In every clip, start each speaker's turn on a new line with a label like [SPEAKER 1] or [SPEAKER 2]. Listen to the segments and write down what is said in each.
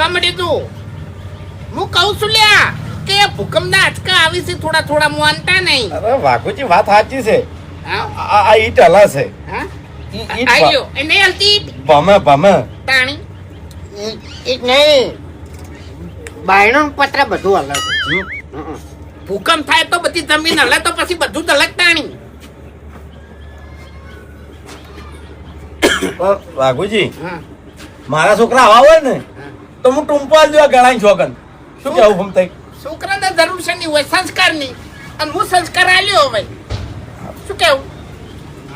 [SPEAKER 1] બોલવા માંડ્યું તું? હું કહું છું લ્યા કે ભૂકંપના આંચકા આવી છે થોડા થોડા માનતા નહીં.
[SPEAKER 2] અરે વાઘુજી વાત સાચી છે.
[SPEAKER 1] હા?
[SPEAKER 2] આ આ ઈટ હલા છે.
[SPEAKER 1] હા?
[SPEAKER 2] ઈ
[SPEAKER 1] ગયો એ નહીં હલતી
[SPEAKER 2] ભમે ભમે.
[SPEAKER 1] તાણી?
[SPEAKER 3] એક નહીં. બાયણું પત્ર બધું અલગ
[SPEAKER 1] ભૂકંપ થાય તો બધી જમીન હલે તો પછી બધું જ હલક તાણી.
[SPEAKER 2] વાઘુજી
[SPEAKER 1] હા.
[SPEAKER 2] મારા છોકરા આવા હોય ને તો હું ટૂંપો જો દેવા જોગન. શું કેવું ભમતાઈ
[SPEAKER 1] છોકરાને જરૂર છે ની હોય સંસ્કારની. અને હું સંસ્કાર આલ્યો હવે શું કેવું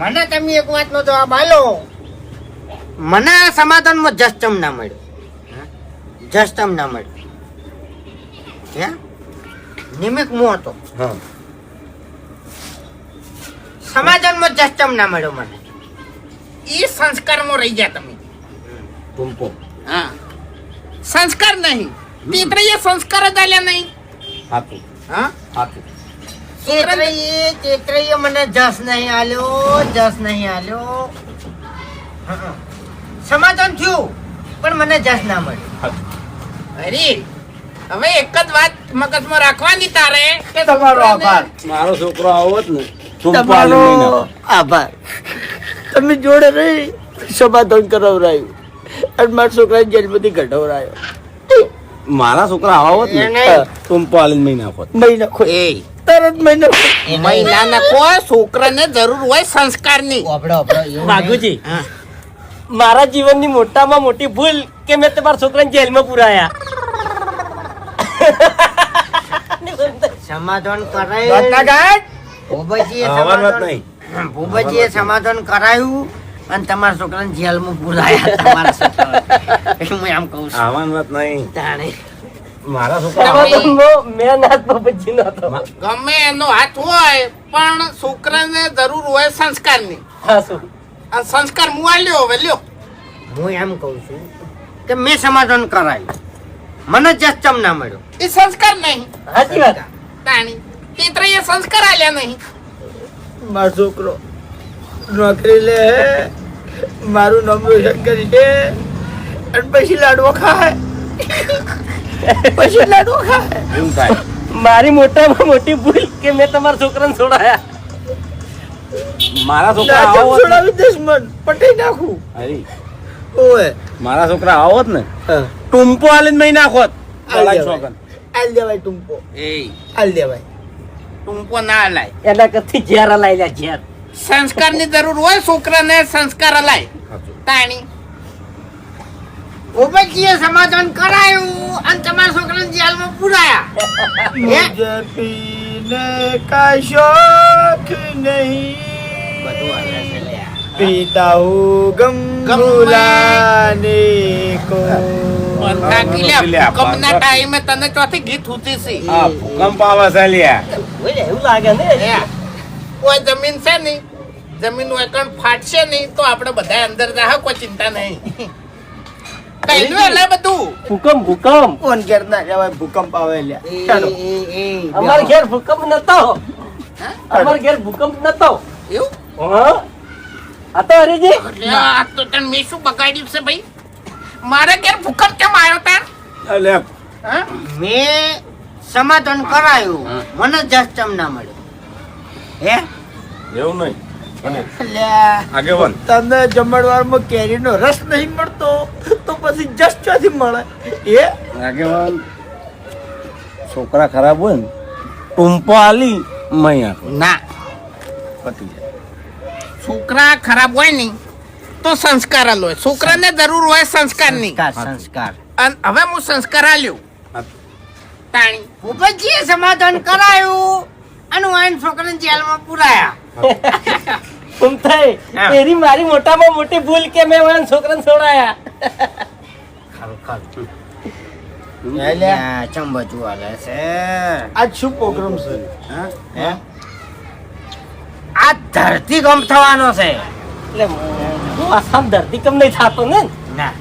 [SPEAKER 3] મને તમે એક વાતનો જવાબ આલો. મને આ સમાધાનમાં જસ્ટમ ના મળ્યો. જસ્ટમ ના મળ્યો. ક્યાં નિમિક હું હતો.
[SPEAKER 2] હા.
[SPEAKER 3] સમાધાનમાં જસ્ટમ ના મળ્યો મને.
[SPEAKER 1] એ સંસ્કારમાં રહી ગયા તમે.
[SPEAKER 2] ટૂંપો.
[SPEAKER 1] હા. સંસ્કાર નહીં. તીતરીએ સંસ્કાર જ આલ્યા નહીં.
[SPEAKER 2] હાથું.
[SPEAKER 1] હા?
[SPEAKER 3] ચેતરઈએ ચેતરઈએ મને જસ નહીં આલ્યો જસ નહીં આલ્યો. હં. સમાધાન થયું પણ મને જસ ના મળ્યો.
[SPEAKER 1] અરે હવે એક જ વાત મગજમાં રાખવાની તારે કે
[SPEAKER 3] તમારો આભાર.
[SPEAKER 4] મારો છોકરો આવો જ ને.
[SPEAKER 3] તમારો. આભાર. તમે જોડે રહી સમાધાન કરાવરાયું. અને મારા
[SPEAKER 4] છોકરા આવા હોત ને તું આલીને નહીં નાખો
[SPEAKER 3] મહિના ખો
[SPEAKER 1] એ.
[SPEAKER 3] તરત મહિના
[SPEAKER 1] મહિલાને કોઈ છોકરાને જરૂર હોય સંસ્કારની. હા.
[SPEAKER 5] મારા જીવનની મોટામાં મોટી ભૂલ કે મેં તમારા છોકરાને જેલમાં પુરાયા.
[SPEAKER 3] સમાધાન કરાયું. ભૂપતજીએ સમાધાન કરાયું. અને તમારા છોકરાને જેલમાં પુરાયા તમારા છોકરા હું એમ કહું છું.
[SPEAKER 2] આવાની વાત નહીં.
[SPEAKER 3] તાણે.
[SPEAKER 2] મારા છોકરા
[SPEAKER 1] ગમે એનો હાથ હોય પણ છોકરાને જરૂર હોય સંસ્કારની.
[SPEAKER 5] હા
[SPEAKER 1] સંસ્કાર હું આલ્યો હવે લ્યો.
[SPEAKER 3] હું એમ કહું છું કે મેં સમાધાન કરાયું. મને જસ્ટમ ના મળ્યો.
[SPEAKER 1] એ સંસ્કાર નહીં.
[SPEAKER 5] સાચી વાત.
[SPEAKER 1] તાણી તીતરીએ સંસ્કાર આલ્યા નહીં.
[SPEAKER 3] મારો છોકરો નોકરી લે મારું નામ રોશન કરી છે અને પછી લાડવો ખાય. પછી લાડવો ખાય.
[SPEAKER 2] એવું થાય.
[SPEAKER 5] મારી મોટામાં મોટી ભૂલ કે મેં તમારા છોકરાને છોડાયા.
[SPEAKER 4] મારા છોકરા આવો ને.
[SPEAKER 3] છોડાવી દઈશ મન પટાઈ નાખું.
[SPEAKER 4] અરે.
[SPEAKER 3] ઓય
[SPEAKER 4] મારા છોકરા આવા ને. ટુંપો આલીને નહીં નાખોત
[SPEAKER 3] આલ દેવાય. ટૂંપો.
[SPEAKER 1] એ.
[SPEAKER 3] આલ દેવાય.
[SPEAKER 1] ટૂંપો ના લાય
[SPEAKER 5] એના કથી ઝેર હલાઈ લે ઝેર.
[SPEAKER 1] સંસ્કારની જરૂર હોય છોકરાને સંસ્કાર અલાય. તાણી.
[SPEAKER 3] ઓબજીએ સમાધાન કરાયું અને તમારા છોકરાને જેલમાં પુરાયા.
[SPEAKER 6] પીને કા
[SPEAKER 1] શોખ
[SPEAKER 6] નહીં. પીતા
[SPEAKER 1] હું ગમ ભૂલાને કો. ટાઈમે તને ચોથી ગીત ઉતી છે.
[SPEAKER 2] હા ભૂકંપ આવે છે લ્યા.
[SPEAKER 5] એવું લાગે ને.
[SPEAKER 1] કોઈ જમીન છે નહીં જમીન વેકણ ફાટશે નહીં તો આપણે બધા અંદર રાહ કોઈ ચિંતા નહીં. પહેલું એટલે બધું.
[SPEAKER 5] ભૂકંપ ભૂકંપ.
[SPEAKER 6] કોણ
[SPEAKER 3] ઘેર ના
[SPEAKER 5] ભૂકંપ આવે ભૂકંપ નતો. ઘેર ભૂકંપ નતો. હા. તો હરીજી.
[SPEAKER 1] આ તો તને મેં શું બગાડ્યું છે ભાઈ? મારે ઘેર ભૂકંપ કેમ આવ્યો તાર? અલે
[SPEAKER 3] મેં સમાધાન કરાયું. મને જસ્ટ ચમ ના મળ્યું. હે?
[SPEAKER 2] એવું નહીં. આગેવાન
[SPEAKER 6] તને જમણવારમાં કેરીનો રસ નહીં મળતો તો પછી જસ ક્યાંથી મળે? એ
[SPEAKER 4] આગેવાન છોકરા ખરાબ હોય ને ટૂંપો આલી મૈયા
[SPEAKER 1] ના.
[SPEAKER 4] પતી જાય.
[SPEAKER 1] છોકરા ખરાબ હોય નહીં તો સંસ્કાર આલો. છોકરાને જરૂર હોય સંસ્કારની.
[SPEAKER 3] સંસ્કાર સંસ્કાર.
[SPEAKER 1] અને હવે હું સંસ્કાર આલ્યો. તાણી.
[SPEAKER 3] ભૂપતજીએ સમાધાન કરાયું. અને વાઈન છોકરાને જેલમાં પુરાયા.
[SPEAKER 5] એમ થાય મારી મોટામાં મોટી ભૂલ કે મેં વાઈન છોકરાને છોડાયા.
[SPEAKER 3] લ્યા, ચમ બધું હાલે છે.
[SPEAKER 6] આજ શું પ્રોગ્રામ છે?
[SPEAKER 3] હે? આ ધરતી કમ થવાનો છે.
[SPEAKER 5] એટલે હું ધરતી કમ નહીં થતો ને?
[SPEAKER 3] ના.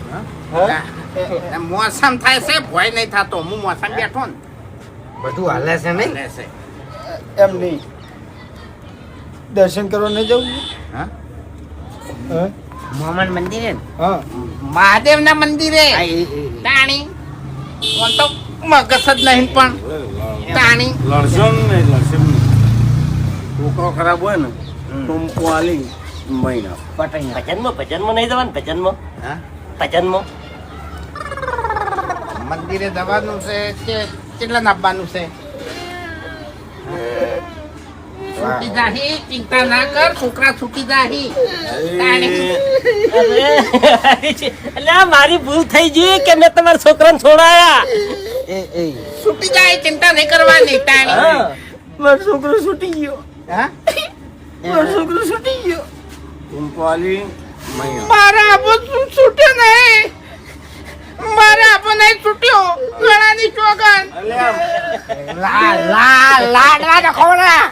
[SPEAKER 1] મોસમ થાય છે ભય નહીં થતો. હું મોસમ બેઠો ને.
[SPEAKER 3] બધું હાલે છે નહીં?
[SPEAKER 1] રહેશે.
[SPEAKER 6] એમ નહીં. દર્શન કરવા નહીં જવું
[SPEAKER 1] હા?
[SPEAKER 6] હા?
[SPEAKER 3] મોહમ્મદ મંદિરે? ને
[SPEAKER 6] હા.
[SPEAKER 1] મહાદેવના મંદિરે. તાણી. તો મગજ જ નહીં પણ. તાણી.
[SPEAKER 4] લડશો ને લડશે છોકરો ખરાબ હોય ને ટૂંપો આલી મહિના.
[SPEAKER 5] ભજનમાં ભજનમાં નહીં જવાનું ભજનમાં.
[SPEAKER 1] હા?
[SPEAKER 5] ભજનમાં.
[SPEAKER 1] મંદિરે જવાનું છે કે કેટલા નાપવાનું છે? છૂટી જાહી ચિંતા ના કર છોકરા છૂટી જાહી
[SPEAKER 5] એટલે મારી ભૂલ થઈ ગઈ કે મેં તમારા છોકરાને છોડાયા?
[SPEAKER 3] એ એ.
[SPEAKER 1] છૂટી જાય ચિંતા નહીં કરવાની તાણી.
[SPEAKER 6] મારો છોકરો છૂટી ગયો.
[SPEAKER 1] હા?
[SPEAKER 6] મારો છોકરો છૂટી ગયો.
[SPEAKER 1] મારા શું છૂટે નહીં. મારા આપો નહીં છૂટ્યો. ગળાની ચોગન
[SPEAKER 3] લા લા લાડવા ના. ખવડા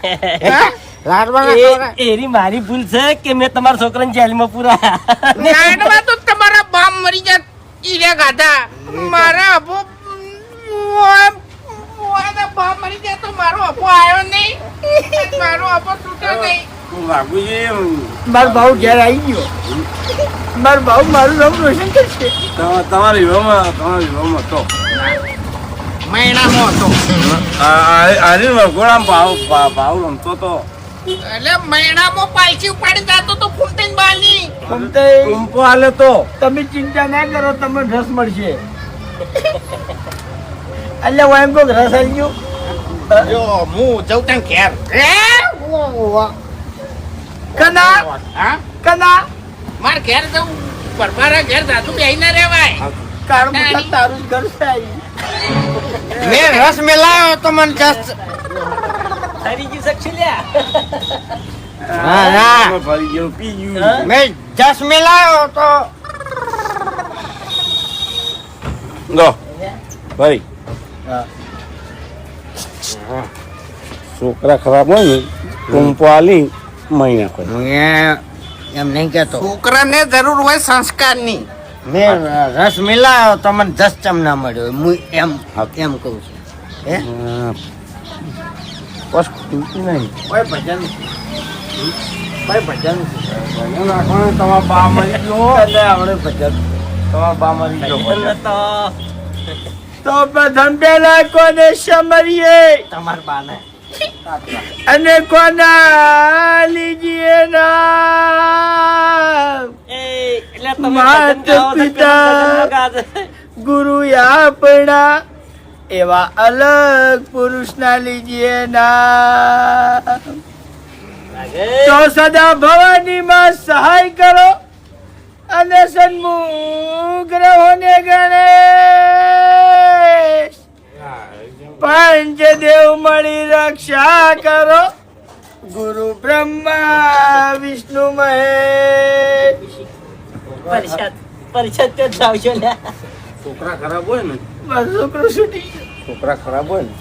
[SPEAKER 3] લાડવા ના
[SPEAKER 5] એ-
[SPEAKER 3] ખવડા
[SPEAKER 5] એરી મારી ભૂલ છે કે મેં તમારા છોકરાને જેલમાં પુરાયા?
[SPEAKER 1] લાડવા તો તમારા બામ મરી જા ઈરે ગાધા. મારા આપો બાપ મરી જાય તો મારો આપો આવ્યો નહીં. મારો આપો તૂટ્યો નહીં.
[SPEAKER 6] મારો ભાવ ઘેર આવી ગયો. મારો ભાવ મારું નામ રોશન કરશે.
[SPEAKER 4] તમા- તમારા વિવાહમાં તમારા વિવાહમાં
[SPEAKER 1] મહિનામાં હતો.
[SPEAKER 4] અરે ભાવ ભાવ રમતો તો.
[SPEAKER 1] એટલે મહિનામાં પાલસી ઉપાડી જતો તો ફૂલતીન બાની.
[SPEAKER 6] તમતે
[SPEAKER 4] ટૂંપો હાલે તો.
[SPEAKER 6] તમે ચિંતા ના કરો તમને રસ મળશે. એટલે હું એમ કહું રસ આવી ગયો.
[SPEAKER 1] જો હું જઉં ત્યાં ઘેર.
[SPEAKER 6] કના?
[SPEAKER 1] હા?
[SPEAKER 6] કના?
[SPEAKER 1] માર ઘેર જવું પણ મારા ઘેર દાદુ બે ના રેવાય
[SPEAKER 6] તારું મુખા તારું ઘર છે અહીં.
[SPEAKER 3] રસ મેલાયો તો મને જસ
[SPEAKER 5] તારી કી શકશે લ્યા
[SPEAKER 3] હા, હા.
[SPEAKER 4] ભાઈ ગયું પી ગયું.
[SPEAKER 3] મે જસ મેલાયો તો
[SPEAKER 4] લો ભાઈ
[SPEAKER 6] હા.
[SPEAKER 4] છોકરા ખરાબ હોય ને ટૂંપો આલી મહિના કોઈ
[SPEAKER 3] એ- એમ નહીં કેતો
[SPEAKER 1] છોકરાને જરૂર હોય સંસ્કારની.
[SPEAKER 3] મેં રસ મિલાયો તો મને જસ ચમ ના મળ્યો હું એમ એમ કહું છું. હે?
[SPEAKER 4] બસ ખૂટી નહીં.
[SPEAKER 3] કોઈ ભજન કોઈ ભજન
[SPEAKER 4] ભજન રાખવાનું તમારા બા મરી ગયો એટલે આપણે ભજન તમારા બા મરી ગયો ભજન.
[SPEAKER 5] ભજન તો
[SPEAKER 6] તો પ્રથમ પેલા કોને સમરીએ?
[SPEAKER 3] તમાર બાને.
[SPEAKER 6] અને કોના લીજીએ
[SPEAKER 5] એ
[SPEAKER 6] માત પિતા. ગુરુ આપણા એવા અલગ પુરુષના લીજીએ
[SPEAKER 5] ના.
[SPEAKER 6] તો સદા ભવાની માં સહાય કરો અને સન્મુખ રહો ને ગણેશ પંચદેવ મળી રક્ષા કરો. ગુરુ બ્રહ્મા વિષ્ણુ મહેશ.
[SPEAKER 5] પરિષદ પરિષદ તો જાવ છો લ્યા.
[SPEAKER 4] છોકરા ખરાબ હોય ને?
[SPEAKER 6] મારો છોકરો છૂટી ગયો.
[SPEAKER 4] છોકરા ખરાબ હોય ને?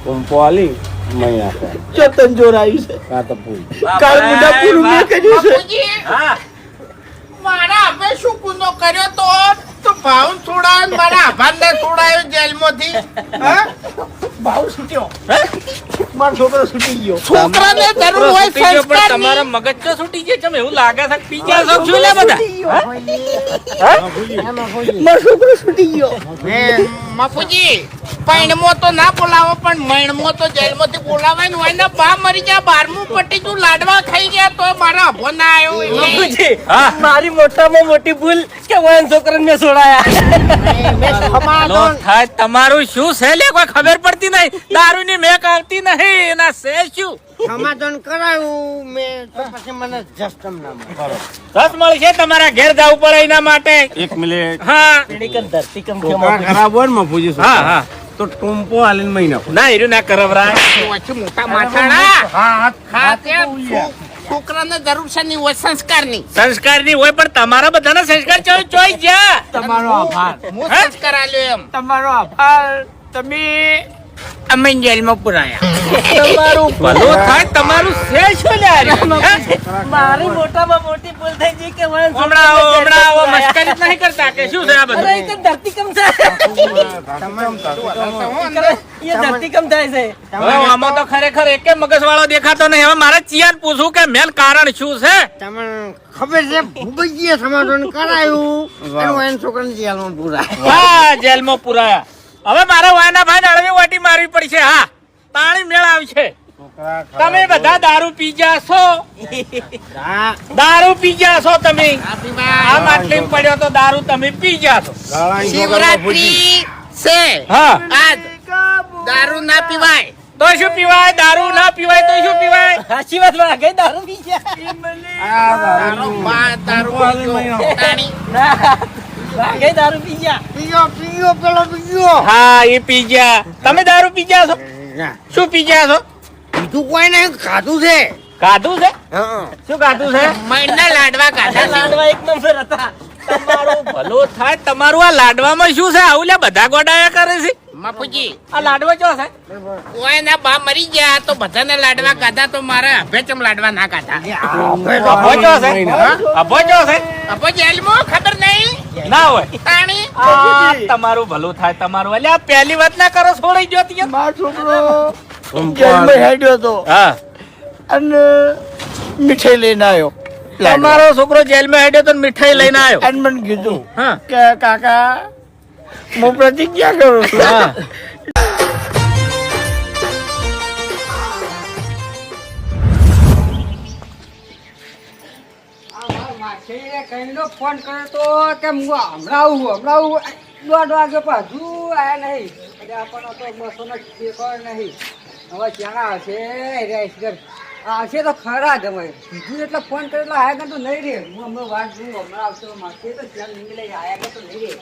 [SPEAKER 4] ટૂંપો આલી મહિના કોઈ
[SPEAKER 6] ચેતન જોરાયું છે.
[SPEAKER 4] કાં તો પૂરી
[SPEAKER 6] કાલ મુઢા પૂરું મેં કર્યું છે.
[SPEAKER 5] હા.
[SPEAKER 1] મારા આપે શું ગુનો કર્યો તો? ભાવ છોડાયો ને મારા આભારને છોડાયો જેલમાંથી. હા?
[SPEAKER 6] ભાવ છૂટ્યો. મારો છોકરો છૂટી ગયો.
[SPEAKER 1] છોકરાને જરૂર હોય સંસ્કારની
[SPEAKER 7] મગજ તો છૂટી ગયો તમે એવું લાગે છે કે બીજા છો? શું લે બધા?
[SPEAKER 6] મારો છોકરો છૂટી ગયો.
[SPEAKER 1] મેં બાપુજી પૈણમો તો ના બોલાવો પણ મૈણમો તો જેલમાંથી બોલાવાય ને હોય ને બા મરી જાય બારમું પટી તું લાડવા ખાઈ ગયા તો મારા અભો ના આવ્યો.
[SPEAKER 5] મારી મોટામાં મોટી ભૂલ કે વયન છોકરાને મેં છોડાયા?
[SPEAKER 7] તમારું શું છે લે કોઈ ખબર પડતી નહીં. દારૂ ની મેક આવતી નહીં એના સે શું?
[SPEAKER 3] સમાધાન કરાયું મેં તો પછી મને જસ્ટમ ના
[SPEAKER 7] મળશે તમારા ઘેર જવું પડે એના માટે.
[SPEAKER 4] એક મિનિટ.
[SPEAKER 7] હા.
[SPEAKER 5] ધરતીકંપ ધરતીકંપ
[SPEAKER 4] છોકરા ખરાબ હોય ને મફુજી
[SPEAKER 7] હા હા.
[SPEAKER 4] તો ટૂંપો હાલીને મહિના કોઈ
[SPEAKER 7] ના એર્યું ના કરવરાય.
[SPEAKER 1] વચ્ચે મોટા માથાડા હા ત્યાં છોકરાને જરૂર છે ની હોય સંસ્કારની.
[SPEAKER 7] સંસ્કારની હોય પણ તમારા બધાના સંસ્કાર ચોઈ ચોઈ છે.
[SPEAKER 6] તમારો આભાર.
[SPEAKER 1] હું સંસ્કાર આલ્યો એમ.
[SPEAKER 6] તમારો આભાર. તમે
[SPEAKER 1] અમે જેલમાં પુરાયા.
[SPEAKER 7] તમારું ભલું થાય તમારું છે શું?
[SPEAKER 5] મારી મોટામાં મોટી ભૂલ થઈ ગઈ કે વયન
[SPEAKER 7] હમણાં આવો હમણાં આવો મસ્કરી નહીં કરતા કે શું છે આ
[SPEAKER 5] અરે
[SPEAKER 7] બધું
[SPEAKER 5] તો ધરતીકંપ છે. એ ધરતીકંપ થાય છે.
[SPEAKER 7] હવે આમાં તો ખરેખર એકે મગજ વાળો દેખાતો નહીં. હવે મારે ચિયાન પૂછું કે મેન કારણ શું છે?
[SPEAKER 3] તમને ખબર છે ભૂપતજીએ સમાધાન કરાયું. એનું એન છોકરાને જેલમાં પુરાયા.
[SPEAKER 7] હા જેલમાં પુરાયા. હવે મારા વાયના ભાઈ વાટી મારવી પડશે હા. તાણી મેળ આવશે તમે બધા દારૂ પી જાશો દારૂ પી જાશો તમે? આ માટલી પડ્યો તો દારૂ તમે પી જાશો
[SPEAKER 1] શિવરાત્રી છે.
[SPEAKER 7] હા.
[SPEAKER 1] આજ દારૂ ના પીવાય.
[SPEAKER 7] તો શું પીવાય? દારૂ ના પીવાય તો શું પીવાય?
[SPEAKER 5] સાચી વાત ગઈ દારૂ પી ગયા.
[SPEAKER 1] દારૂ દારૂ તાણી.
[SPEAKER 5] દારૂ પી ગયા.
[SPEAKER 3] પીયો પીયો પેલો પીયો
[SPEAKER 7] હા એ પી ગયા. તમે દારૂ પી જાશો શું પી જાશો
[SPEAKER 3] બીજું કોઈ નહીં ખાધું છે.
[SPEAKER 7] ખાધું છે? શું ખાધું છે?
[SPEAKER 1] મણના લાડવા કાઢા
[SPEAKER 5] લાડવા એક નંબર હતા.
[SPEAKER 7] તમારું ભલું થાય. તમારું આ લાડવામાં શું છે? આવું લે બધા ગોડાયા કરે છે.
[SPEAKER 1] બાપુજી
[SPEAKER 7] આ લાડવા ચો છે.
[SPEAKER 1] ઓયના બા મરી ગયા તો બધાને લાડવા કાઢા તો મારે અભેચમ લાડવા ના કાઢા
[SPEAKER 7] અભો ચો છે. અભો ચો છે.
[SPEAKER 1] અબો જેલમાં ખબર નહીં?
[SPEAKER 7] ના હોય. આ તમારું ભલું થાય તમારું અલ્યા પહેલી વાત ના કરો છોડી ગયો તી
[SPEAKER 6] મારો છોકરો જેલમાં હેડ્યો તો
[SPEAKER 7] હા.
[SPEAKER 6] અને મીઠાઈ લઈને આવ્યો.
[SPEAKER 7] તમારો છોકરો જેલમાં હેડ્યો તો મીઠાઈ લઈને આવ્યો.
[SPEAKER 6] અને મને કીધું
[SPEAKER 7] હા.
[SPEAKER 6] કે કાકા હું પ્રતિજ્ઞા કરું છું.
[SPEAKER 7] હા
[SPEAKER 8] ફોન કર્યો તો કે હું હમણાં આવું હમણાં આવું દોઢ વાગે પાછું આયા નહીં. એટલે આપણને તો બસો નો ટેકો નહીં. હવે ક્યાં છે રેસ આ આવશે તો ખરા જ હવે. બીજું એટલે ફોન કરેલો આયા તો નહીં રે. હું હમણાં વાત જોઉં હમણાં આવશે માથે તો ત્યાં નીકળે આયા તો નહીં રે.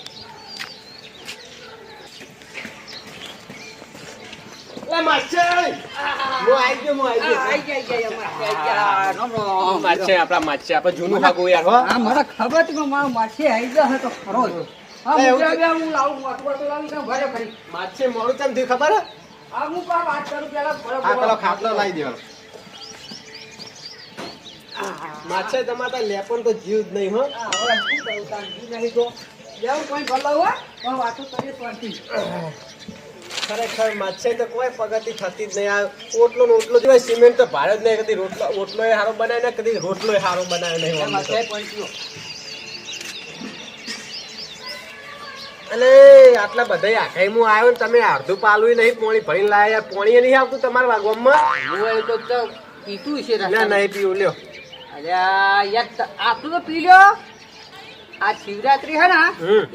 [SPEAKER 8] રામ રામ. હા, મને ખબર હતી કે મારો માછી તો. હા, હું ત્યાં ગયા, હું. હા, હું લાવી ભરો. હા, હવે લેપણ તો જીવ જ નહીં. જેવું કોઈ ભલો હોય, પણ વાતો કરીએ શાંતિ.
[SPEAKER 9] ખરેખર માછે તો કોઈ પ્રગતિ થતી જ નહીં. આ ઓટલો ને ઓટલો જોવાય સિમેન્ટ તો ભારે જ નહીં. કદી રોટલો ઓટલો એ સારો બનાવે ને કદી રોટલો એ સારો બનાવે નહીં. અને આટલા બધા આખાઈ હું આવ્યો ને તમે અડધું પાલું નહીં પોણી ભરીને લાયા. પોણી નહીં આવતું તમારા વાગવામાં
[SPEAKER 8] હું એ તો પીતું છે
[SPEAKER 9] ના નહીં પીવું લ્યો.
[SPEAKER 8] અલ્યા, યાર, આટલું તો પી લ્યો. આ શિવરાત્રી હે ને.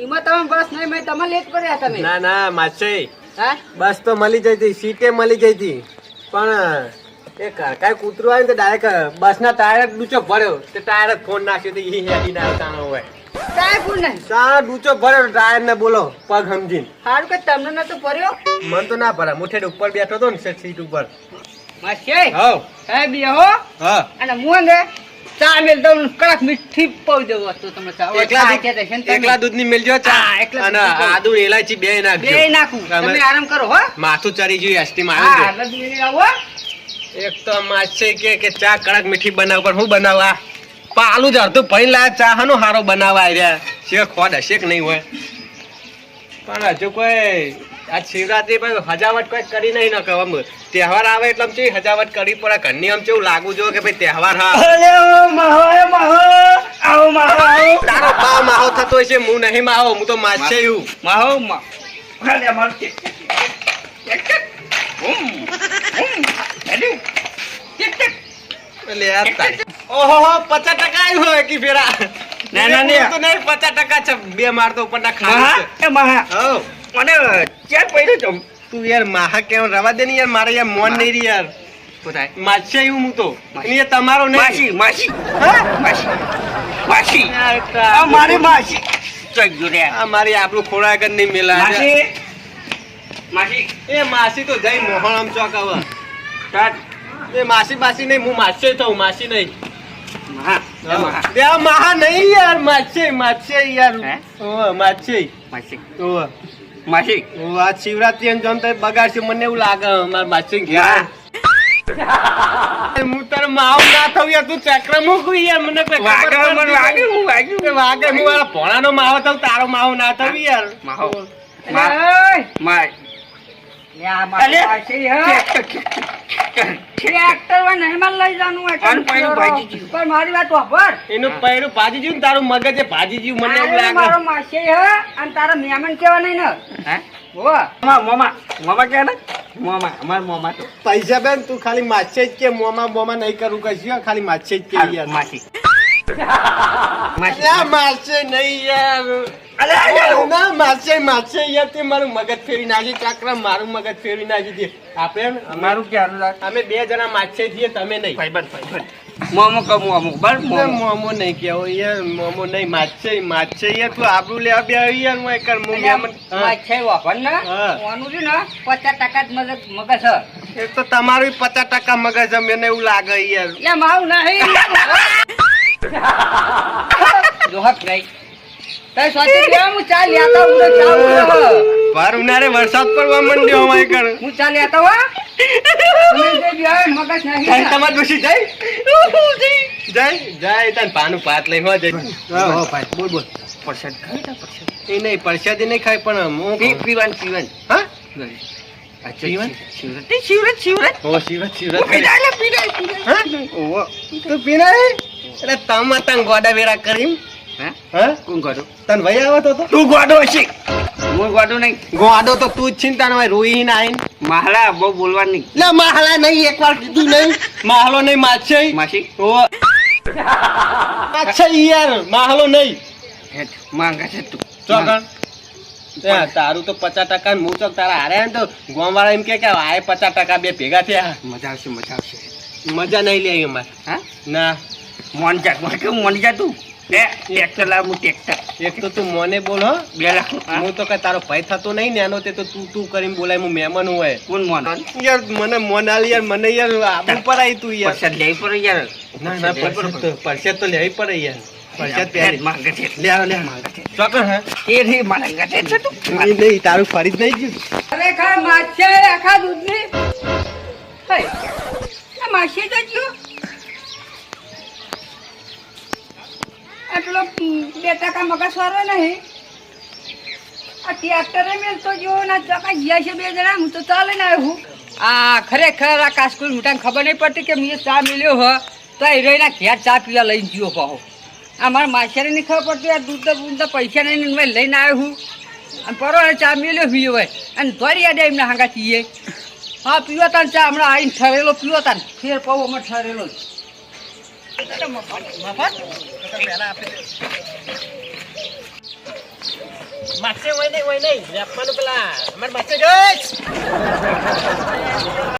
[SPEAKER 8] એમાં તમે બસ નહીં મેં તમે લેટ કર્યા તમે.
[SPEAKER 9] ના ના માછે
[SPEAKER 8] હા
[SPEAKER 9] બસ તો મળી જઈ હતી સીટે મળી હતી. પણ એ કાંઈ કૂતરું આવ્યું તો ડાયરેક્ટ બસના ટાયર જ ડૂચો ભર્યો. તે ટાયર ફોન નાખ્યો તો ઈ હેડી ના તાણો હોય.
[SPEAKER 8] નહીં.
[SPEAKER 9] ડૂચો ભર્યો ટાયર ને બોલો પગ સમજીને.
[SPEAKER 8] સારું કે તમને તો ભર્યો?
[SPEAKER 9] મન તો ના ભરા મુઠેડ ઉપર બેઠો હતો ને સીટ ઉપર.
[SPEAKER 8] માસી
[SPEAKER 9] હવ.
[SPEAKER 8] સાહેબ બેહો
[SPEAKER 9] હા?
[SPEAKER 8] અને હું ને ચા મેલ દઉં કડક મીઠી પવ દેવો તો ચા
[SPEAKER 9] એકલા દૂધ-
[SPEAKER 8] ને
[SPEAKER 9] મેલજો ચા. અને આદુ એલાયચી બે નાખજો.
[SPEAKER 8] બે નાખું.
[SPEAKER 9] તમે-
[SPEAKER 8] તમે આરામ કરો હો.
[SPEAKER 9] માથું ચરી ગયું હસ્તી માં
[SPEAKER 8] હા
[SPEAKER 9] આવ્યું
[SPEAKER 8] લગી
[SPEAKER 9] છે. એક તો માછે કે કે ચા કડક મીઠી બનાવ પણ હું બનાવવા? પાલું જ અડધું ભરી લાયા ચા હાનો હારો બનાવવા આવ્યા શેખ ખોડ હશે કે નહીં હોય? પણ હજુ કોઈ આ શિવરાત્રી પર હજાવટ કોઈ કરી નહીં ન કહો તહેવાર આવે એટલે ચેવી હજાવટ કરી પડે. ઘરની આમ ચેવું લાગુ જો કે ભાઈ તહેવાર હા.
[SPEAKER 6] માહો માહો આવો માહો આવો.
[SPEAKER 9] તારો બા માહો થતો છે હું નહીં માહો હું તો માછે હું
[SPEAKER 6] માહો મા મારો કે.
[SPEAKER 9] ઓહો પચાસ ટકા આવ્યું હોય કે ફેરા?
[SPEAKER 6] ના, ના,
[SPEAKER 9] નહીં પચાસ ટકા છે. બે મારતો ઉપર ઉપરના ખાલી
[SPEAKER 6] મને ચાર પડ્યો તો.
[SPEAKER 9] તું યાર માહા કેમ રવા દે ને યાર? મારે યાર મોન નહીં રહી યાર. માછે આવ્યું હું તો અને તમારો
[SPEAKER 6] માસી
[SPEAKER 9] નહીં
[SPEAKER 6] માસી હા? માસી માસી મારી માસી ચોક જો
[SPEAKER 9] આ મારી આપણું ખોરાક જ નહીં મેલા
[SPEAKER 6] માસી માસી
[SPEAKER 9] એ માસી તો જઈ મોહણ આમ ચોક હવે એ માસી માસી નહીં હું માછે થઉં માસી નહીં.
[SPEAKER 6] મહા.
[SPEAKER 9] નહીં યાર માછે માછે યાર? ઓહ, માછે.
[SPEAKER 6] માસી
[SPEAKER 9] વાત શિવરાત્રી અને જોન તો બગાડશે મને એવું લાગે મારા માસી ગયા. હું તારે માવ ના થયું યાર તું ચક્ર મૂકું યાર મને
[SPEAKER 3] વાગે, મને વાગે, હું વાગ્યું.
[SPEAKER 9] કે વાગે. હું મારા ભોણાનો માવો થઉં તારો માવો ના થયું યાર.
[SPEAKER 3] માહો
[SPEAKER 8] ઓય,
[SPEAKER 3] માય.
[SPEAKER 8] મારી
[SPEAKER 3] અલે.
[SPEAKER 8] પાસે હે. ટ્રેક્ટરમાં નહીં માં લઈ જવાનું હોય
[SPEAKER 3] કોણ પાડ્યું ભાજી જીવ?
[SPEAKER 8] પણ મારી વાત વાપર.
[SPEAKER 9] એનું પૈરું ભાજી જ્યું તારું મગજ ભાજી જ્યું મને એવું
[SPEAKER 8] આ મારો
[SPEAKER 9] લાગે.
[SPEAKER 8] માસી અને તારા મહેમાન કેવા નહીં ને?
[SPEAKER 3] મોમા મોમા કે ને? મોમા અમાર મોમા તો.
[SPEAKER 9] પૈસા બેન તું ખાલી માછે જ કે મોમા મોમા નહીં કરું કશું ખાલી માછે જ કે યાર. માછી માછે નહીં યાર. ના માછે માછે યાર તે મારું મગજ ફેરવી નાખી કાકરા મારું મગજ ફેરવી નાખી દે. આપણે ને અમે-
[SPEAKER 3] મારું
[SPEAKER 9] અમે બે જણા માછે છીએ તમે નહીં.
[SPEAKER 3] ભાઈબંધ ભાઈબંધ મોમો ક મોમો.
[SPEAKER 9] ના,
[SPEAKER 3] મોમો.
[SPEAKER 9] મોમો નહીં કેવો યાર મોમો નહીં માછે માછે યાર તું આબરૂ લેવા બે આવી યાર હું એકર હું મહેમાન હા.
[SPEAKER 8] માછે વાપર ને? ઓનું છે ને? પચાસ ટકા જ મગજ મગજ છે.
[SPEAKER 9] એ તો તમારું પચાસ ટકા મગજ છે મને એવું લાગે યાર.
[SPEAKER 8] એટલે મારું નહીં. જોહક નહીં. હું ચા લેતા હું.
[SPEAKER 9] ભર ઉનાળે વરસાદ પડવા માંડ્યો અમારે કણ
[SPEAKER 8] હું ચા લેતા હો. મગજ
[SPEAKER 9] જાય તમાર ડોશી જાય? જાય? જાય તને પાનું પાત લઈને હો જાય. હો ભાઈ બોલ બોલ.
[SPEAKER 3] પરસાદ ખાઈ તા પરસાદ.
[SPEAKER 9] એ નહીં પરસાદી નહીં ખાય પણ હું
[SPEAKER 3] પીવાન પીવાન.
[SPEAKER 9] હા?
[SPEAKER 3] શિવરાત શિવરાત શિવરાત શિવરાત
[SPEAKER 9] ઓ શિવરાત શિવરાત
[SPEAKER 3] પીડાય પીડાય પીડાય
[SPEAKER 9] હા? ઓહો. તું પીના એટલે તમે તને ગોડા વેરા કરી
[SPEAKER 3] હે?
[SPEAKER 9] હા?
[SPEAKER 3] કોણ ગોડો?
[SPEAKER 9] તને ભાઈ આવતો તો
[SPEAKER 3] તું? ગોડો છે. હું ગોડો નહીં.
[SPEAKER 9] ગોડો તો તું જ ચિંતા ના રોઈ ના આઈન
[SPEAKER 3] માહલા બહુ બોલવાનું
[SPEAKER 9] નહીં. ના માહલા નહીં એકવાર કીધું નહીં. માહલો નહીં માછે
[SPEAKER 3] માછી?
[SPEAKER 9] ઓ. માછે યાર માહલો નહીં.
[SPEAKER 3] હેઠ માંગા છે તું.
[SPEAKER 9] ચોકણ તારું તો પચાસ ટકા હું ચોક તારા હારે તો ગોમ વાળા એમ કે આય પચાસ ટકા બે ભેગા થયા.
[SPEAKER 3] મજા આવશે મજા આવશે.
[SPEAKER 9] મજા નહીં લે અમારે
[SPEAKER 3] હા?
[SPEAKER 9] ના.
[SPEAKER 3] મોન જા મોન કેવું મોન જા તું. ટ્રેક્ટર લાવ હું ટ્રેક્ટર
[SPEAKER 9] એક તો તું મને બોલ હો.
[SPEAKER 3] બે લાખ
[SPEAKER 9] હું તો કઈ તારો ભાઈ થતો નહીં ને એનો તે તો તું તું કરીને બોલાય હું મહેમાન હોય.
[SPEAKER 3] કોણ મોન
[SPEAKER 9] યાર મને મોનાલ યાર મને યાર આબુ પર આવી તું યાર.
[SPEAKER 3] પરસાદ લેવી પડે યાર.
[SPEAKER 9] ના ના તો તો લેવી પડે યાર. તારું ફરી જ નહીં ગયું.
[SPEAKER 8] ખરેખર આખા દૂધની. હે, માછી તો આટલો બે ટકા મગજ વાળો નહીં. આ ટ્રેક્ટરે મેલતો જો ના ચકા ગયા છે બે જણા હું તો ચાલે ને આવ્યો આ ખરેખર આ કાસ્કુલ મુઠાને ખબર નહીં પડતી કે મેં ચા મેલ્યો હ તો એ રહીના ઘેર ચા પીવા લઈને ગયો કહો આ મારા માછાને નહીં ખબર પડતી આ દૂધ તો તો પૈસા નહીં મેં લઈને આવ્યો હું. અને પરોળે ચા મેલ્યો પીયો હોય. અને તોરી યાદ એમને હાંગા છીએ હા પીવો તાન ચા હમણાં આવીને ઠરેલો પીવો તાન ફેર પાવો અમે ઠરેલો જ.
[SPEAKER 9] માસે હોય નહીં હોય નહીં. લેપવાનું પેલા. અમારે માસે ગઈ